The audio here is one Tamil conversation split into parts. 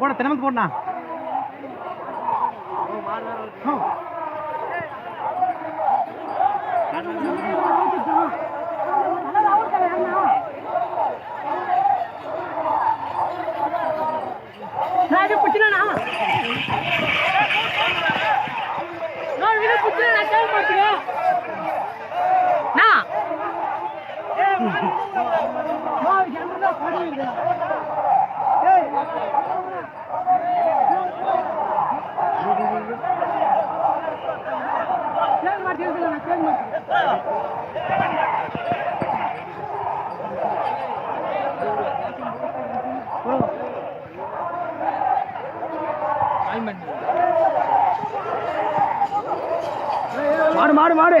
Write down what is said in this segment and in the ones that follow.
போட தினமும் போடணா நான். மாடு மாடு மாடு.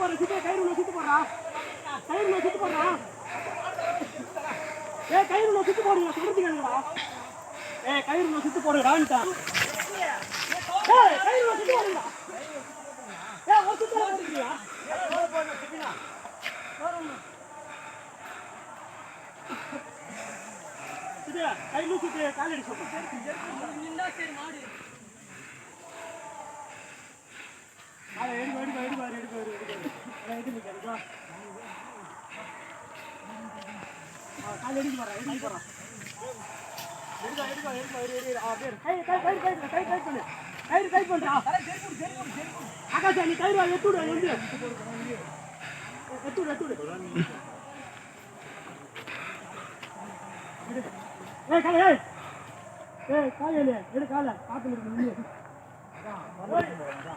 சித்து போடுற சித்து கயிறு உள்ள சித்து போடுறா கயிறு உள்ள சித்து போடுறா ஏ கயிறு உள்ள சித்து போடுங்க சொல்றது கேளுங்கடா. ஏ கயிறு உள்ள சித்து போடுங்கடான்ட்டான் ஏ கயிறு உள்ள சித்து போடுங்கடா. ஏ ஒரு சித்து போடுறியா கயிறு சித்து காலடி சொல்லுங்க ஆகாஷா நீ கயிறு எத்துடு எத்துடு எத்துடு ஏய் காலை ஏய். ஏய் காலையில எடு காலை. பாத்துல இருக்கு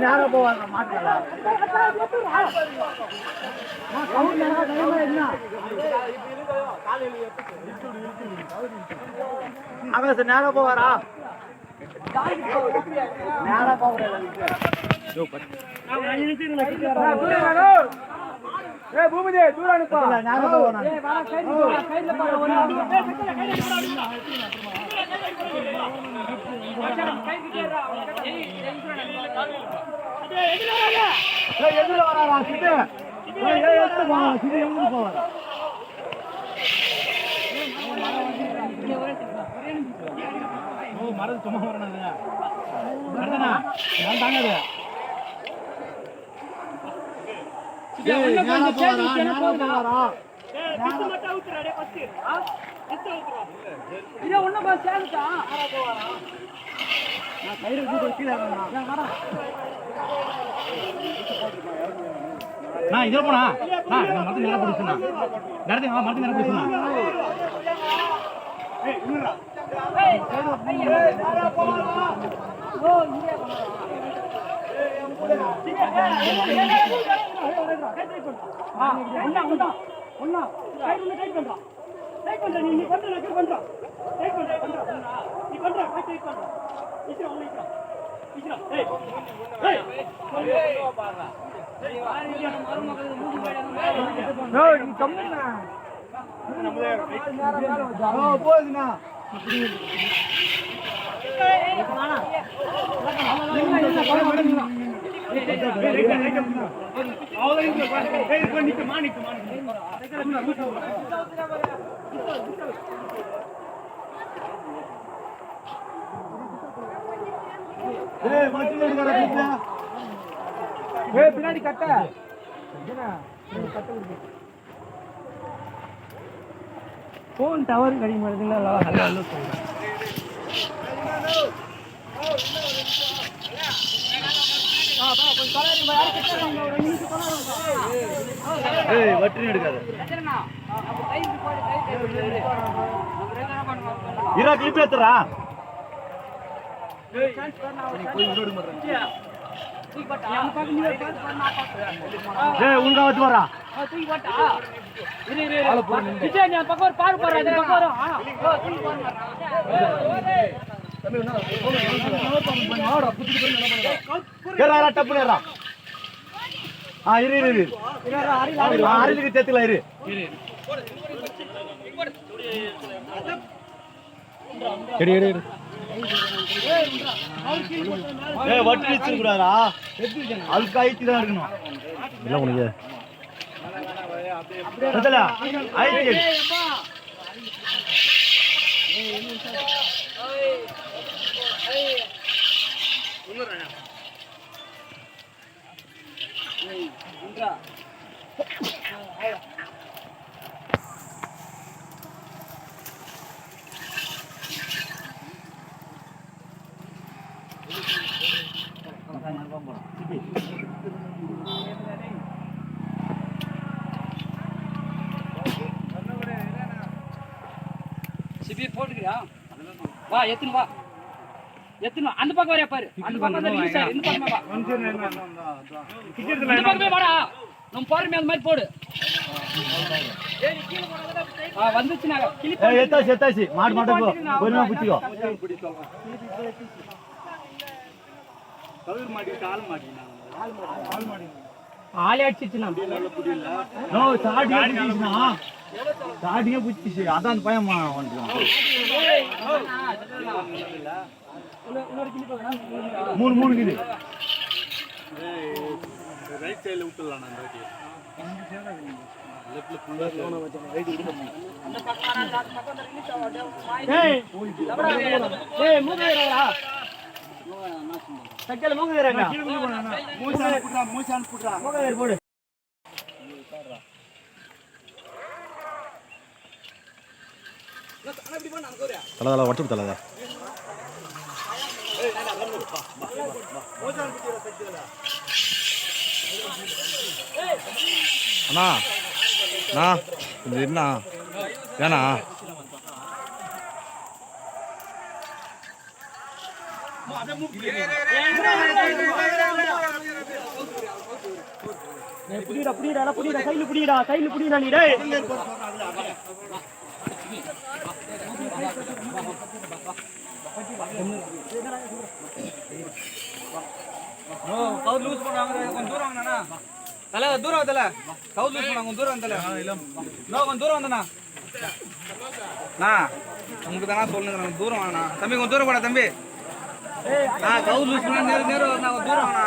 நேரம் போவாங்க மாட்டலாம் அவன் நேரம் போவாரா? பூமிதே தூரம் அனுப்பா எதிர வராரா சிட்டு எடுத்து போ சிட்டு போவாரா ஓ சும்மா வரணும் வருதுண்ணா நான் தாங்க அது ஏய் ஞான போவாரா ஞான போவாரா பா நான் கயிறு இதில் போனா நான் இந்த மரத்து நேரம் பிடிச்சுனா நேரத்தை ஆ மரத்து நேரம் பிடிச்சுனா ஒண்ணா. டைட் பண்ணு டைட் பண்றா. டைட் பண்ற நீ நீ பண்ற நான் பண்றா. டைட் பண்ற பண்றா. நீ டைட் ஏய். ஏய். ஏய் ஏய் பின்னாடி கட்ட போன் டவர் கிடைக்க மாட்டேங்குதுங்களா ஹலோ ஹலோ ஏய் வட்டி எடுக்காத. இரா கிளிப் ஏத்துறா உங்க வந்து வரா. பாரு பாரு அது ஆ, இரு இரு இரு அரிலுக்கு தேத்துல இரு எடு எடு எடு வட்டி வச்சு அதுக்கு ஐத்தி தான் இருக்கணும் இல்ல உனக்கு ஐத்தி சிபி போட்டுக்கிறியா? வா எத்துன்னு வா. எத்துன்னு வா. அந்த பக்கம் வரையா பாரு அந்த பக்கம் தான் release ஆயிரு. இந்த பக்கமே இந்த பக்கமே வாடா நம்ம போறமே அந்த மாதிரி போடு ஆ வந்துச்சுனா கிளிப் ஏய் எத்தாச்சு எத்தாச்சு மாடு மாட்டு போ பொறுமையா பிடிச்சிக்கோ ஆளே அடிச்சிச்சுனா நோ சாடியே பிடிச்சிச்சுனா சாடியே பிடிச்சிச்சு அதான் அந்த பையன் மா- வந்துட்டான் மூணு மூணு ஏய் ஏய் மூங்கறடா சக்கல மூங்கறடா மூங்கற போடு. தலை தலை உடச்சு தலை. அண்ணா அண்ணா கொஞ்சம் என்ன ஏண்ணா? புடிடா புடிடா புடிடா கையில் புடிடா கையில் புடிடா நீ கவுது லூஸ் பண்ணுவாங்க கொஞ்சம் தூரம் வாங்கண்ணா தல தூரம் வந்தல கவுது லூஸ் பண்ணாங்க கொஞ்சம் தூரம் வந்தல நோ கொஞ்சம் தூரம் வந்தண்ணா அண்ணா. உங்களுக்கு தானே சொல்லுங்க தூரம் வாங்கண்ணா தம்பி கொஞ்சம் தூரம் தம்பி. ஆ கவுது லூஸ் பண்ணா நேரம் நேரம் கொஞ்சம் தூரம் வாங்கண்ணா